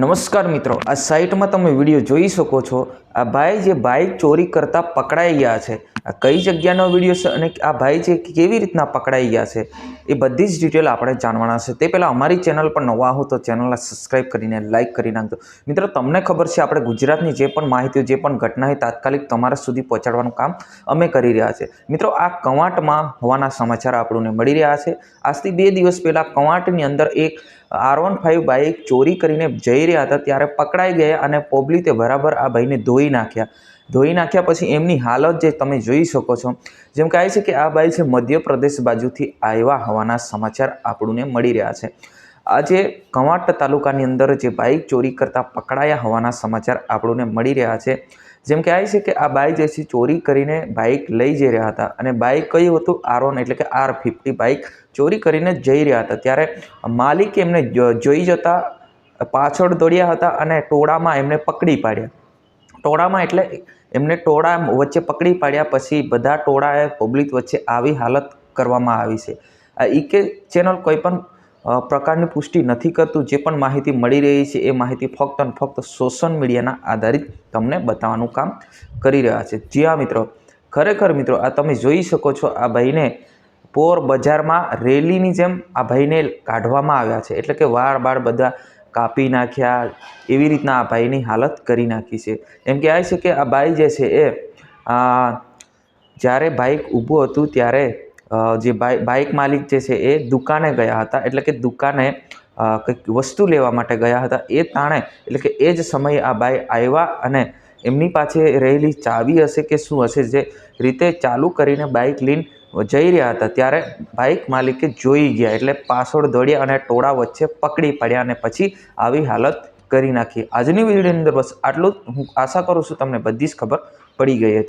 નમસ્કાર મિત્રો, આ સાઇટમાં તમે વીડિયો જોઈ શકો છો. આ ભાઈ જે બાઇક ચોરી કરતા પકડાઈ ગયા છે. આ કઈ જગ્યાનો વીડિયો છે અને આ ભાઈ જે કેવી રીતના પકડાઈ ગયા છે એ બધી જ ડિટેલ આપણે જાણવાના છે. તે પહેલાં અમારી ચેનલ પર નવા હો તો ચેનલને સબસ્ક્રાઈબ કરીને લાઇક કરી નાખજો. મિત્રો, તમને ખબર છે આપણે ગુજરાતની જે પણ માહિતીઓ, જે પણ ઘટના એ તાત્કાલિક તમારા સુધી પહોંચાડવાનું કામ અમે કરી રહ્યા છે. મિત્રો, આ કવાંટમાં હોવાના સમાચાર આપણને મળી રહ્યા છે. આજથી બે દિવસ પહેલાં કવાંટની અંદર એક આર વન ફાઇવ બાઇક ચોરી કરીને જઈ રહ્યા હતા ત્યારે પકડાઈ ગયા અને પબ્લિકે બરાબર આ ભાઈને ધોઈ નાખ્યા. ધોઈ નાખ્યા પછી એમની હાલત જે તમે જોઈ શકો છો, જેમ કહે છે કે આ ભાઈ છે મધ્યપ્રદેશ બાજુથી આવ્યા હોવાના સમાચાર આપણને મળી રહ્યા છે. આજે કવાંટ તાલુકાની અંદર જે બાઇક ચોરી કરતા પકડાયા હોવાના સમાચાર આપણને મળી રહ્યા છે. જેમ કહેવાય છે કે આ બાઇક જે છે ચોરી કરીને બાઇક લઈ જઈ રહ્યા હતા અને બાઇક કયું હતું? આર વન એટલે કે આર ફિફ્ટી બાઇક ચોરી કરીને જઈ રહ્યા હતા. ત્યારે માલિક એમને જોઈ જતા પાછળ દોડ્યા હતા અને ટોળામાં એમને પકડી પાડ્યા. ટોળામાં એટલે એમને ટોળા વચ્ચે પકડી પાડ્યા પછી બધા ટોળાએ પબ્લિક વચ્ચે આવી હાલત કરવામાં આવી છે. આ કે ચેનલ કોઈ પણ પ્રકારની પુષ્ટિ નથી કરતું, જે પણ માહિતી મળી રહી છે એ માહિતી ફક્ત અને ફક્ત સોશિયલ મીડિયાના આધારિત તમને બતાવવાનું કામ કરી રહ્યા છે. જી હા, મિત્રો. ખરેખર, મિત્રો, આ તમે જોઈ શકો છો આ ભાઈને પોર બજારમાં રેલીની જેમ આ ભાઈને કાઢવામાં આવ્યા છે. એટલે કે વાળ બાળ બધા કાપી નાખ્યા, એવી રીતના આ ભાઈની હાલત કરી નાખી છે. એમ કહેવાય છે કે આ ભાઈ જે છે એ જ્યારે બાઇક ઊભું હતું ત્યારે જે બાઇક માલિક જે છે એ દુકાને ગયા હતા. એટલે કે દુકાને કંઈક વસ્તુ લેવા માટે ગયા હતા. એ તાણે, એટલે કે એ જ સમયે આ ભાઈ આવ્યા અને એમની પાસે રહેલી ચાવી હશે કે શું હશે જે રીતે ચાલુ કરીને બાઇક લઈને જઈ રહ્યા હતા ત્યારે બાઇક માલિકે જોઈ ગયા એટલે પાછળ દોડ્યા અને ટોળા વચ્ચે પકડી પડ્યા અને પછી આવી હાલત કરી નાખી. આજની વિડીયોની અંદર બસ આટલું હું આશા કરું છું તમને બધી જ ખબર પડી ગઈ હતી.